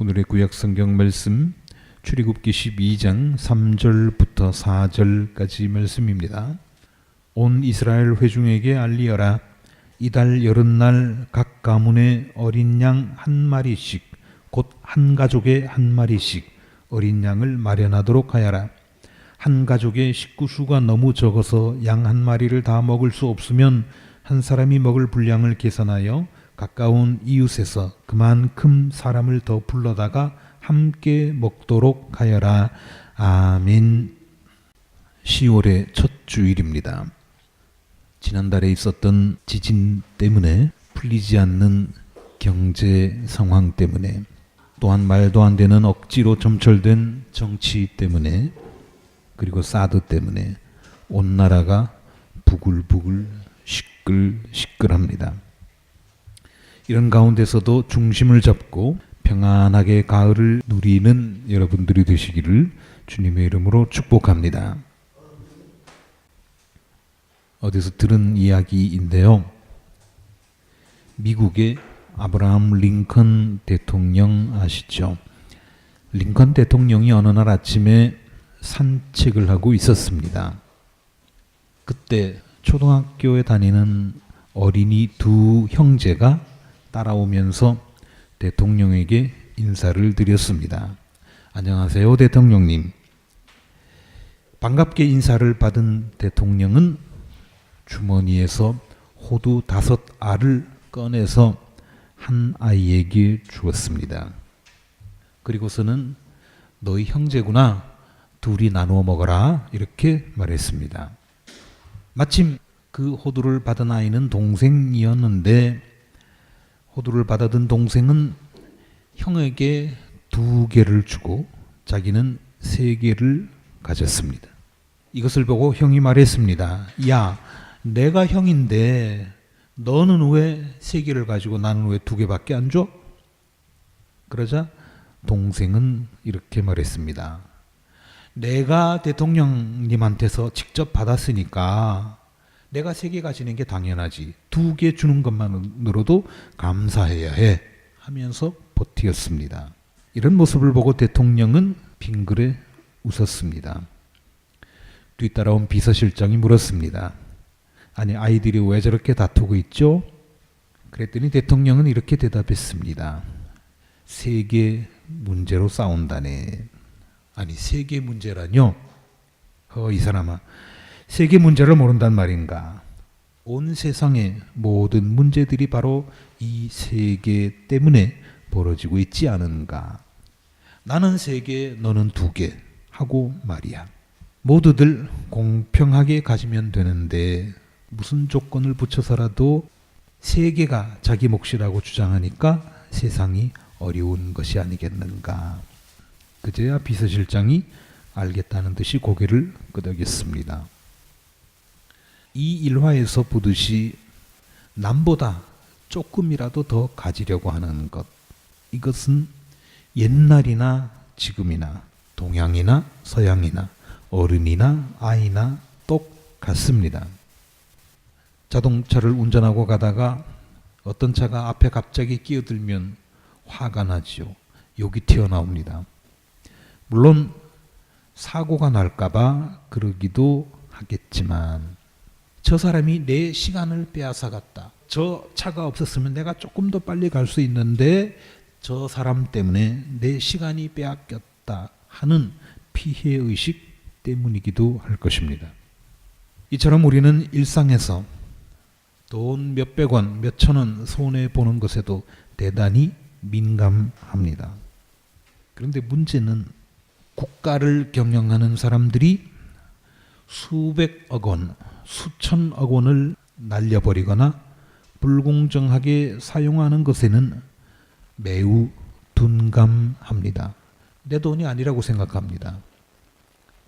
오늘의 구약 성경 말씀 출애굽기 12장 3절부터 4절까지 말씀입니다. 온 이스라엘 회중에게 알리어라 이달 여름날 각 가문의 어린 양 한 마리씩 곧 한 가족에 한 마리씩 어린 양을 마련하도록 하여라. 한 가족의 식구 수가 너무 적어서 양 한 마리를 다 먹을 수 없으면 한 사람이 먹을 분량을 계산하여 가까운 이웃에서 그만큼 사람을 더 불러다가 함께 먹도록 하여라. 아멘. 10월의 첫 주일입니다. 지난달에 있었던 지진 때문에 풀리지 않는 경제 상황 때문에 또한 말도 안 되는 억지로 점철된 정치 때문에 그리고 사드 때문에 온 나라가 부글부글 시끌시끌합니다. 이런 가운데서도 중심을 잡고 평안하게 가을을 누리는 여러분들이 되시기를 주님의 이름으로 축복합니다. 어디서 들은 이야기인데요. 미국의 아브라함 링컨 대통령 아시죠? 링컨 대통령이 어느 날 아침에 산책을 하고 있었습니다. 그때 초등학교에 다니는 어린이 두 형제가 따라오면서 대통령에게 인사를 드렸습니다. 안녕하세요, 대통령님. 반갑게 인사를 받은 대통령은 주머니에서 호두 다섯 알을 꺼내서 한 아이에게 주었습니다. 그리고서는 너희 형제구나. 둘이 나누어 먹어라. 이렇게 말했습니다. 마침 그 호두를 받은 아이는 동생이었는데 호두를 받아든 동생은 형에게 두 개를 주고 자기는 세 개를 가졌습니다. 이것을 보고 형이 말했습니다. 야, 내가 형인데 너는 왜 세 개를 가지고 나는 왜 두 개밖에 안 줘? 그러자 동생은 이렇게 말했습니다. 내가 대통령님한테서 직접 받았으니까 내가 세 개 가지는 게 당연하지. 두 개 주는 것만으로도 감사해야 해. 하면서 버티었습니다. 이런 모습을 보고 대통령은 빙그레 웃었습니다. 뒤따라온 비서실장이 물었습니다. 아니 아이들이 왜 저렇게 다투고 있죠? 그랬더니 대통령은 이렇게 대답했습니다. 세계 문제로 싸운다네. 아니 세계 문제라뇨? 어, 이 사람아 세계 문제를 모른단 말인가? 온 세상의 모든 문제들이 바로 이 세계 때문에 벌어지고 있지 않은가? 나는 세 개, 너는 두 개 하고 말이야. 모두들 공평하게 가지면 되는데 무슨 조건을 붙여서라도 세 개가 자기 몫이라고 주장하니까 세상이 어려운 것이 아니겠는가. 그제야 비서실장이 알겠다는 듯이 고개를 끄덕였습니다. 이 일화에서 보듯이 남보다 조금이라도 더 가지려고 하는 것. 이것은 옛날이나 지금이나 동양이나 서양이나 어른이나 아이나 똑같습니다. 자동차를 운전하고 가다가 어떤 차가 앞에 갑자기 끼어들면 화가 나지요. 욕이 튀어나옵니다. 물론 사고가 날까봐 그러기도 하겠지만 저 사람이 내 시간을 빼앗아 갔다. 저 차가 없었으면 내가 조금 더 빨리 갈 수 있는데 저 사람 때문에 내 시간이 빼앗겼다 하는 피해 의식 때문이기도 할 것입니다. 이처럼 우리는 일상에서 돈 몇백 원, 몇천 원 손해 보는 것에도 대단히 민감합니다. 그런데 문제는 국가를 경영하는 사람들이 수백억 원, 수천억 원을 날려버리거나 불공정하게 사용하는 것에는 매우 둔감합니다. 내 돈이 아니라고 생각합니다.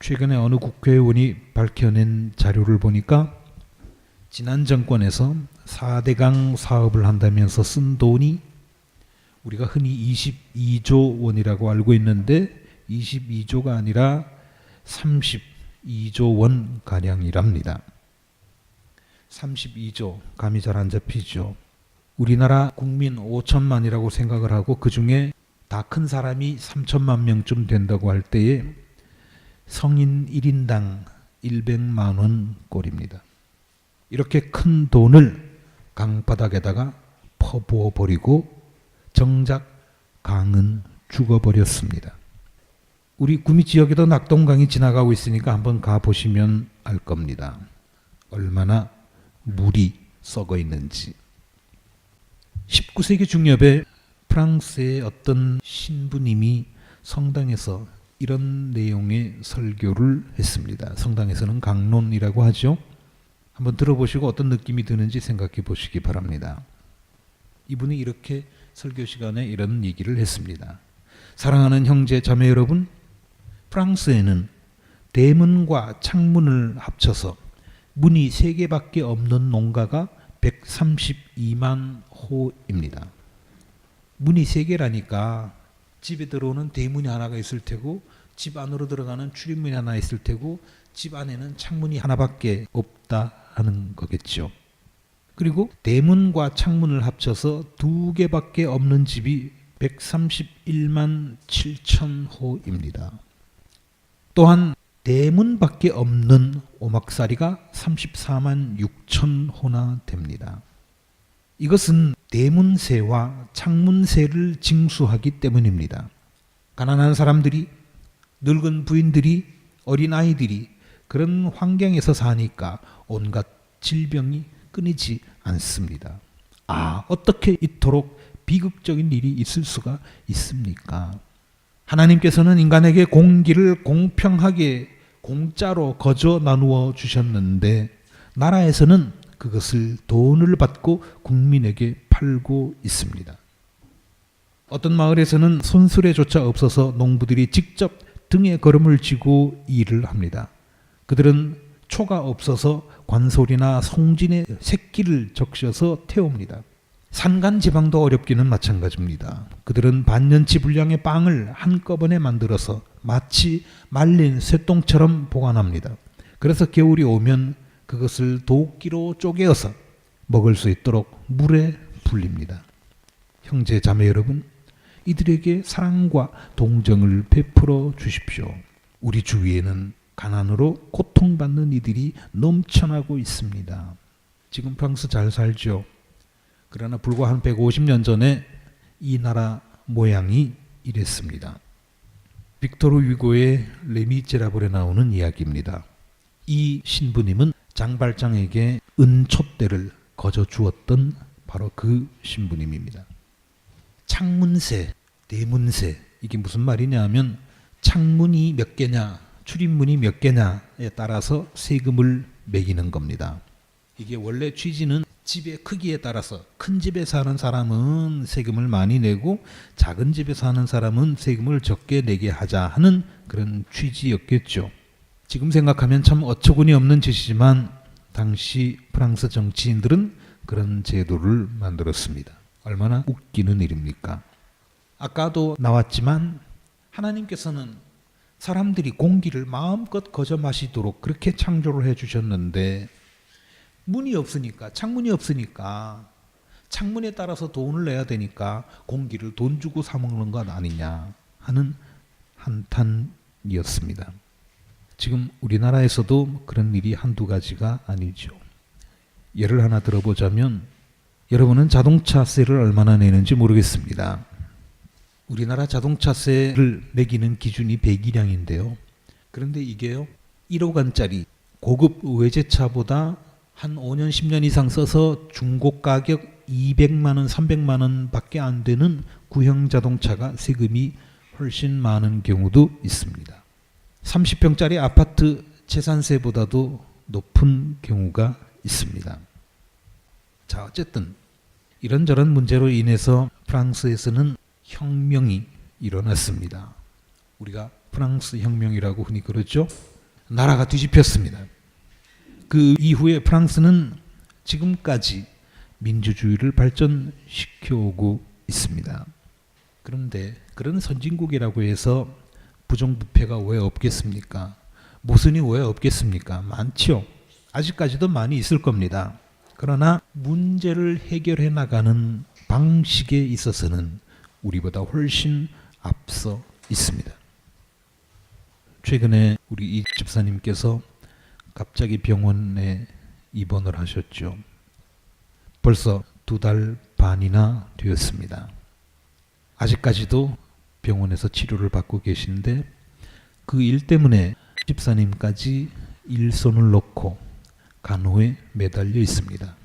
최근에 어느 국회의원이 밝혀낸 자료를 보니까 지난 정권에서 4대강 사업을 한다면서 쓴 돈이 우리가 흔히 22조 원이라고 알고 있는데 22조가 아니라 32조 원 가량이랍니다. 32조 감이 잘 안 잡히죠. 우리나라 국민 5천만이라고 생각을 하고 그 중에 다 큰 사람이 3천만 명쯤 된다고 할 때에 성인 1인당 100만 원 꼴입니다. 이렇게 큰 돈을 강바닥에다가 퍼부어 버리고 정작 강은 죽어버렸습니다. 우리 구미 지역에도 낙동강이 지나가고 있으니까 한번 가 보시면 알 겁니다. 얼마나 물이 썩어 있는지. 19세기 중엽에 프랑스의 어떤 신부님이 성당에서 이런 내용의 설교를 했습니다. 성당에서는 강론이라고 하죠. 한번 들어보시고 어떤 느낌이 드는지 생각해 보시기 바랍니다. 이분이 이렇게 설교 시간에 이런 얘기를 했습니다. 사랑하는 형제 자매 여러분, 프랑스에는 대문과 창문을 합쳐서 문이 세 개밖에 없는 농가가 132만 호입니다. 문이 세 개라니까 집에 들어오는 대문이 하나가 있을 테고 집 안으로 들어가는 출입문이 하나 있을 테고 집 안에는 창문이 하나밖에 없다 하는 거겠죠. 그리고 대문과 창문을 합쳐서 두 개밖에 없는 집이 131만 7천 호입니다. 또한 대문밖에 없는 오막살이가 34만 6천 호나 됩니다. 이것은 대문세와 창문세를 징수하기 때문입니다. 가난한 사람들이 늙은 부인들이 어린 아이들이 그런 환경에서 사니까 온갖 질병이 끊이지 않습니다. 아, 어떻게 이토록 비극적인 일이 있을 수가 있습니까? 하나님께서는 인간에게 공기를 공평하게 공짜로 거저 나누어 주셨는데 나라에서는 그것을 돈을 받고 국민에게 팔고 있습니다. 어떤 마을에서는 손수레조차 없어서 농부들이 직접 등에 걸음을 쥐고 일을 합니다. 그들은 초가 없어서 관솔이나 송진의 새끼를 적셔서 태웁니다. 산간 지방도 어렵기는 마찬가지입니다. 그들은 반년치 분량의 빵을 한꺼번에 만들어서 마치 말린 쇠똥처럼 보관합니다. 그래서 겨울이 오면 그것을 도끼로 쪼개어서 먹을 수 있도록 물에 불립니다. 형제 자매 여러분, 이들에게 사랑과 동정을 베풀어 주십시오. 우리 주위에는 가난으로 고통받는 이들이 넘쳐나고 있습니다. 지금 프랑스 잘 살죠. 그러나 불과 한 150년 전에 이 나라 모양이 이랬습니다. 빅토르 위고의 레미제라블에 나오는 이야기입니다. 이 신부님은 장발장에게 은촛대를 거저 주었던 바로 그 신부님입니다. 창문세, 대문세 이게 무슨 말이냐 하면 창문이 몇 개냐, 출입문이 몇 개냐에 따라서 세금을 매기는 겁니다. 이게 원래 취지는 집의 크기에 따라서 큰 집에 사는 사람은 세금을 많이 내고 작은 집에 사는 사람은 세금을 적게 내게 하자 하는 그런 취지였겠죠. 지금 생각하면 참 어처구니 없는 짓이지만 당시 프랑스 정치인들은 그런 제도를 만들었습니다. 얼마나 웃기는 일입니까? 아까도 나왔지만 하나님께서는 사람들이 공기를 마음껏 거저 마시도록 그렇게 창조를 해 주셨는데 문이 없으니까 창문이 없으니까 창문에 따라서 돈을 내야 되니까 공기를 돈 주고 사 먹는 것 아니냐 하는 한탄이었습니다. 지금 우리나라에서도 그런 일이 한두 가지가 아니죠. 예를 하나 들어보자면 여러분은 자동차세를 얼마나 내는지 모르겠습니다. 우리나라 자동차세를 매기는 기준이 배기량인데요. 그런데 이게요. 1억 원짜리 고급 외제차보다 한 5년 10년 이상 써서 중고 가격 200만 원, 300만 원밖에 안 되는 구형 자동차가 세금이 훨씬 많은 경우도 있습니다. 30평짜리 아파트 재산세보다도 높은 경우가 있습니다. 자, 어쨌든 이런저런 문제로 인해서 프랑스에서는 혁명이 일어났습니다. 우리가 프랑스 혁명이라고 흔히 그러죠. 나라가 뒤집혔습니다. 그 이후에 프랑스는 지금까지 민주주의를 발전시켜 오고 있습니다. 그런데 그런 선진국이라고 해서 부정부패가 왜 없겠습니까? 모순이 왜 없겠습니까? 많죠. 아직까지도 많이 있을 겁니다. 그러나 문제를 해결해 나가는 방식에 있어서는 우리보다 훨씬 앞서 있습니다. 최근에 우리 이 집사님께서 갑자기 병원에 입원을 하셨죠. 벌써 두 달 반이나 되었습니다. 아직까지도 병원에서 치료를 받고 계신데 그 일 때문에 집사님까지 일손을 놓고 간호에 매달려 있습니다.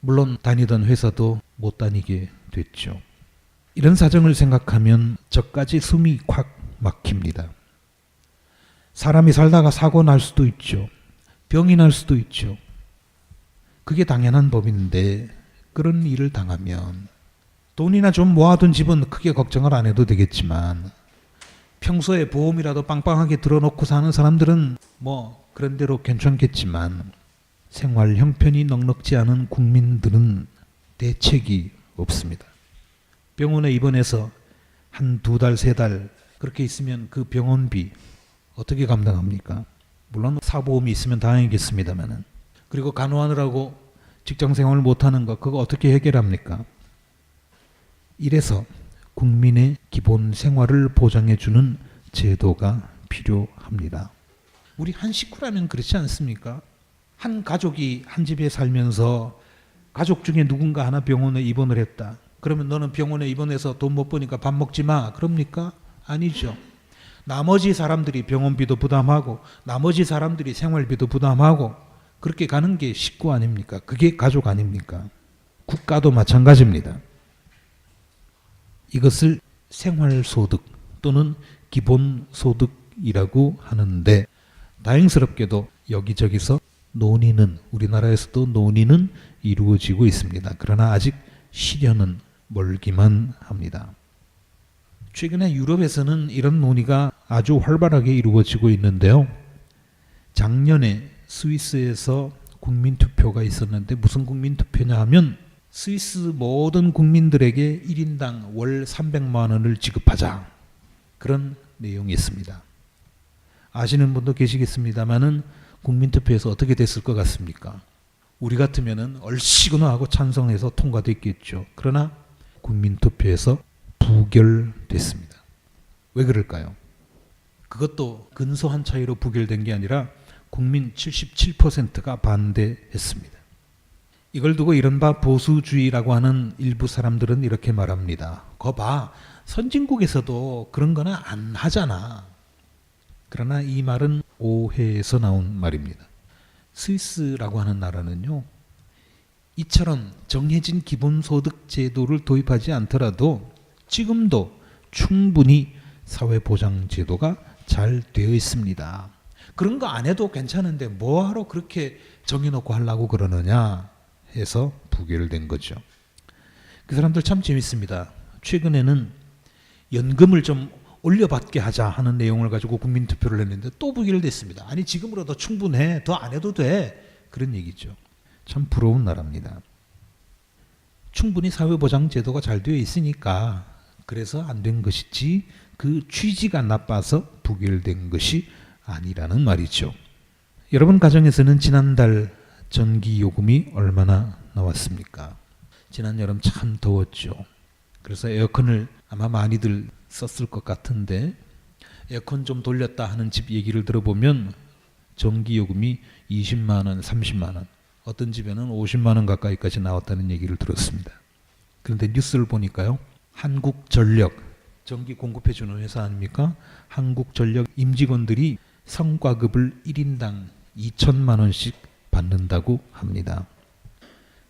물론 다니던 회사도 못 다니게 됐죠. 이런 사정을 생각하면 저까지 숨이 콱 막힙니다. 사람이 살다가 사고 날 수도 있죠. 병이 날 수도 있죠. 그게 당연한 법인데 그런 일을 당하면 돈이나 좀 모아둔 집은 크게 걱정을 안 해도 되겠지만 평소에 보험이라도 빵빵하게 들어놓고 사는 사람들은 뭐 그런 대로 괜찮겠지만 생활 형편이 넉넉지 않은 국민들은 대책이 없습니다. 병원에 입원해서 한 두 달, 세 달 그렇게 있으면 그 병원비 어떻게 감당합니까? 물론 사보험이 있으면 다행이겠습니다만은 그리고 간호하느라고 직장 생활을 못하는 거 그거 어떻게 해결합니까? 이래서 국민의 기본 생활을 보장해주는 제도가 필요합니다. 우리 한 식구라면 그렇지 않습니까? 한 가족이 한 집에 살면서 가족 중에 누군가 하나 병원에 입원을 했다. 그러면 너는 병원에 입원해서 돈 못 버니까 밥 먹지 마. 그럽니까? 아니죠. 나머지 사람들이 병원비도 부담하고 나머지 사람들이 생활비도 부담하고 그렇게 가는 게 식구 아닙니까? 그게 가족 아닙니까? 국가도 마찬가지입니다. 이것을 생활소득 또는 기본소득이라고 하는데 다행스럽게도 여기저기서 논의는 우리나라에서도 논의는 이루어지고 있습니다. 그러나 아직 실현은 멀기만 합니다. 최근에 유럽에서는 이런 논의가 아주 활발하게 이루어지고 있는데요. 작년에 스위스에서 국민 투표가 있었는데 무슨 국민 투표냐 하면 스위스 모든 국민들에게 1인당 월 300만 원을 지급하자. 그런 내용이 있습니다. 아시는 분도 계시겠습니다만은 국민 투표에서 어떻게 됐을 것 같습니까? 우리 같으면은 얼씨구나 하고 찬성해서 통과됐겠죠. 그러나 국민 투표에서 부결됐습니다. 왜 그럴까요? 그것도 근소한 차이로 부결된 게 아니라 국민 77%가 반대했습니다. 이걸 두고 이른바 보수주의라고 하는 일부 사람들은 이렇게 말합니다. 거 봐. 선진국에서도 그런 거는 안 하잖아. 그러나 이 말은 오해에서 나온 말입니다. 스위스라고 하는 나라는요. 이처럼 정해진 기본소득 제도를 도입하지 않더라도 지금도 충분히 사회보장제도가 잘 되어 있습니다. 그런 거 안 해도 괜찮은데 뭐하러 그렇게 정해놓고 하려고 그러느냐 해서 부결 된 거죠. 그 사람들 참 재밌습니다. 최근에는 연금을 좀 올려받게 하자 하는 내용을 가지고 국민투표를 했는데 또 부결됐습니다. 아니 지금으로도 충분해. 더 안 해도 돼. 그런 얘기죠. 참 부러운 나라입니다. 충분히 사회보장 제도가 잘 되어 있으니까 그래서 안 된 것이지 그 취지가 나빠서 부결된 것이 아니라는 말이죠. 여러분 가정에서는 지난달 전기 요금이 얼마나 나왔습니까? 지난 여름 참 더웠죠. 그래서 에어컨을 아마 많이들 썼을 것 같은데 에어컨 좀 돌렸다 하는 집 얘기를 들어보면 전기 요금이 20만 원, 30만 원, 어떤 집에는 50만 원 가까이까지 나왔다는 얘기를 들었습니다. 그런데 뉴스를 보니까요. 한국전력 전기 공급해 주는 회사 아닙니까? 한국전력 임직원들이 성과급을 1인당 2천만 원씩 받는다고 합니다.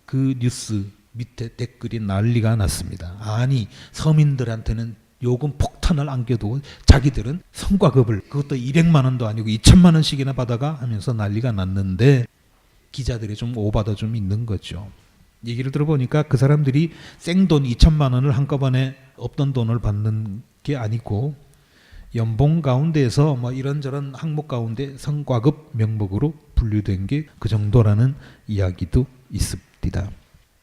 그 뉴스 밑에 댓글이 난리가 났습니다. 아니 서민들한테는 요금 폭탄을 안겨두고 자기들은 성과급을 그것도 200만 원도 아니고 2천만 원씩이나 받아가 하면서 난리가 났는데 기자들이 좀 오바도 좀 있는 거죠. 얘기를 들어보니까 그 사람들이 생돈 2천만 원을 한꺼번에 없던 돈을 받는 게 아니고 연봉 가운데에서 뭐 이런저런 항목 가운데 성과급 명목으로 분류된 게 그 정도라는 이야기도 있습니다.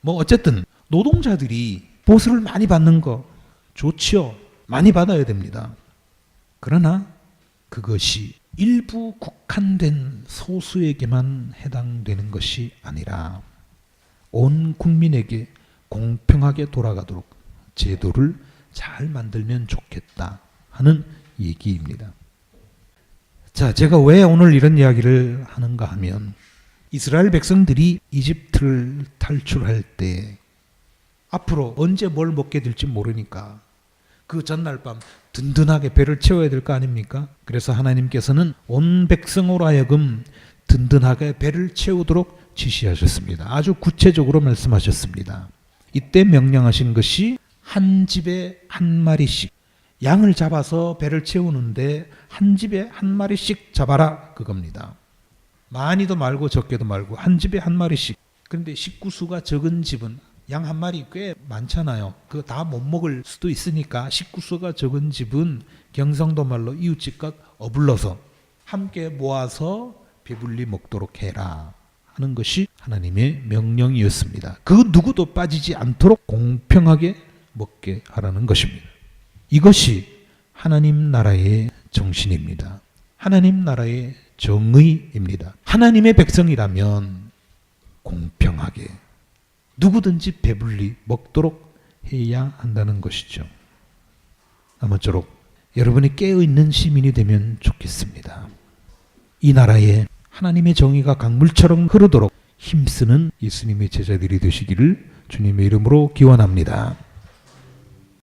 뭐 어쨌든 노동자들이 보수를 많이 받는 거 좋지요. 많이 받아야 됩니다. 그러나 그것이 일부 국한된 소수에게만 해당되는 것이 아니라 온 국민에게 공평하게 돌아가도록 제도를 잘 만들면 좋겠다 하는 얘기입니다. 자, 제가 왜 오늘 이런 이야기를 하는가 하면 이스라엘 백성들이 이집트를 탈출할 때 앞으로 언제 뭘 먹게 될지 모르니까 그 전날 밤 든든하게 배를 채워야 될 거 아닙니까? 그래서 하나님께서는 온 백성으로 하여금 든든하게 배를 채우도록 지시하셨습니다. 아주 구체적으로 말씀하셨습니다. 이때 명령하신 것이 한 집에 한 마리씩 양을 잡아서 배를 채우는데 한 집에 한 마리씩 잡아라 그겁니다. 많이도 말고 적게도 말고 한 집에 한 마리씩. 그런데 식구수가 적은 집은 양 한 마리 꽤 많잖아요. 그거 다 못 먹을 수도 있으니까 식구수가 적은 집은 경상도 말로 이웃집과 어불러서 함께 모아서 배불리 먹도록 해라 하는 것이 하나님의 명령이었습니다. 그 누구도 빠지지 않도록 공평하게 먹게 하라는 것입니다. 이것이 하나님 나라의 정신입니다. 하나님 나라의 정의입니다. 하나님의 백성이라면 공평하게 누구든지 배불리 먹도록 해야 한다는 것이죠. 아무쪼록 여러분이 깨어있는 시민이 되면 좋겠습니다. 이 나라에 하나님의 정의가 강물처럼 흐르도록 힘쓰는 예수님의 제자들이 되시기를 주님의 이름으로 기원합니다.